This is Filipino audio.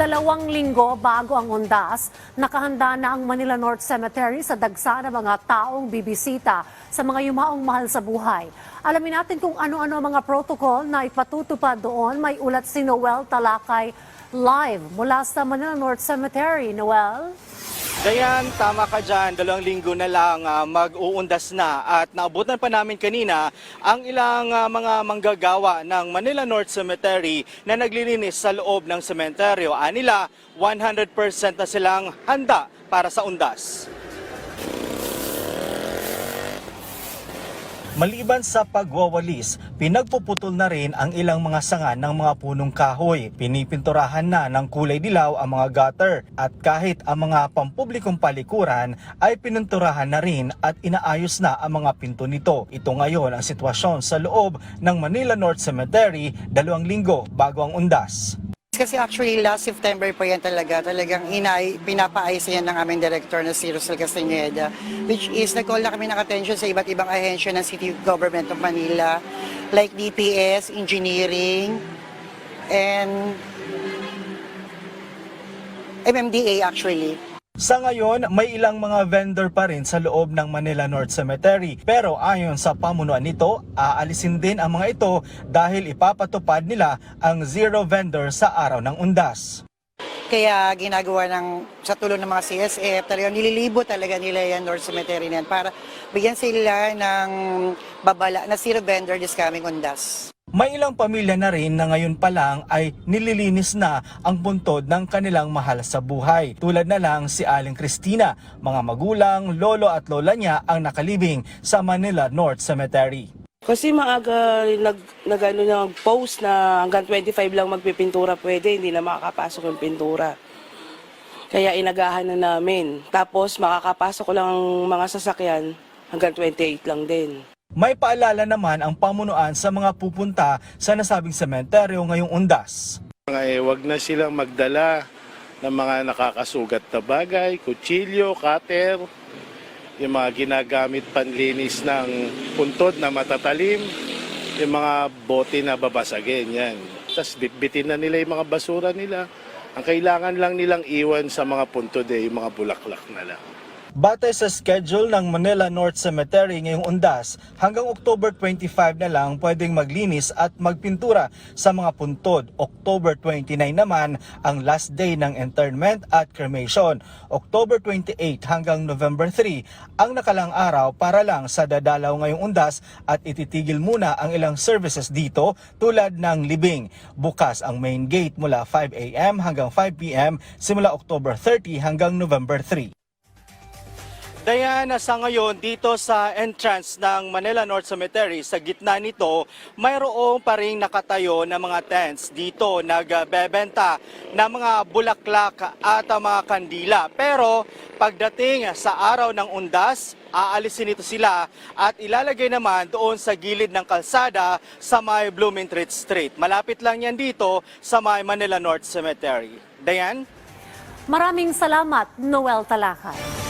Dalawang linggo bago ang undas, nakahanda na ang Manila North Cemetery sa dagsa ng mga taong bibisita sa mga yumaong mahal sa buhay. Alamin natin kung ano-ano ang mga protocol na ipatutupad doon. May ulat si Noel Talakay live mula sa Manila North Cemetery. Noel? Dayan, tama ka dyan. Dalawang linggo na lang ah, mag-uundas na. At naabutan pa namin kanina ang ilang ah, mga manggagawa ng Manila North Cemetery na naglilinis sa loob ng sementeryo. Anila, 100% na silang handa para sa undas. Maliban sa pagwawalis, pinagpuputol na rin ang ilang mga sanga ng mga punong kahoy. Pinipinturahan na ng kulay dilaw ang mga gutter at kahit ang mga pampublikong palikuran ay pininturahan na rin at inaayos na ang mga pinto nito. Ito ngayon ang sitwasyon sa loob ng Manila North Cemetery dalawang linggo bago ang undas. Kasi actually last September po yan talaga, talagang inay, pinapaayos yan ng aming director na si Rosel Castañeda, which is nag-call na kami ng attention sa iba't ibang ahensya ng City Government of Manila, like DPS, Engineering, and MMDA actually. Sa ngayon, may ilang mga vendor pa rin sa loob ng Manila North Cemetery. Pero ayon sa pamunuan nito, aalisin din ang mga ito dahil ipapatupad nila ang zero vendor sa araw ng undas. Kaya ginagawa ng, sa tulong ng mga CSF, talagang nililibo talaga nila yan North Cemetery na yan para bigyan sila ng babala na zero vendor this coming undas. May ilang pamilya na rin na ngayon pa lang ay nililinis na ang puntod ng kanilang mahal sa buhay. Tulad na lang si Aling Cristina, mga magulang, lolo at lola niya ang nakalibing sa Manila North Cemetery. Kasi maaga nag, nag, ano, nag-post na hanggang 25 lang magpipintura pwede, hindi na makakapasok yung pintura. Kaya inagahan na namin. Tapos makakapasok ko lang ang mga sasakyan hanggang 28 lang din. May paalala naman ang pamunuan sa mga pupunta sa nasabing sementeryo ngayong undas. Mga eh, wag na silang magdala ng mga nakakasugat na bagay, kutsilyo, cutter, yung mga ginagamit panlinis ng puntod na matatalim, yung mga bote na babasagin, yan. Tapos bitbitin na nila yung mga basura nila. Ang kailangan lang nilang iwan sa mga puntod eh, yung mga bulaklak na lang. Batay sa schedule ng Manila North Cemetery ngayong undas, hanggang October 25 na lang pwedeng maglinis at magpintura sa mga puntod. October 29 naman ang last day ng internment at cremation. October 28 hanggang November 3 ang nakalang araw para lang sa dadalaw ngayong undas at ititigil muna ang ilang services dito tulad ng libing. Bukas ang main gate mula 5 a.m. hanggang 5 p.m. simula October 30 hanggang November 3. Diana, sa ngayon dito sa entrance ng Manila North Cemetery, sa gitna nito, mayroong pa rin nakatayo na mga tents dito nagbebenta ng mga bulaklak at mga kandila. Pero pagdating sa araw ng undas, aalisin ito sila at ilalagay naman doon sa gilid ng kalsada sa may Bloomingtreet Street. Malapit lang yan dito sa may Manila North Cemetery. Diane? Maraming salamat, Noel Talakay.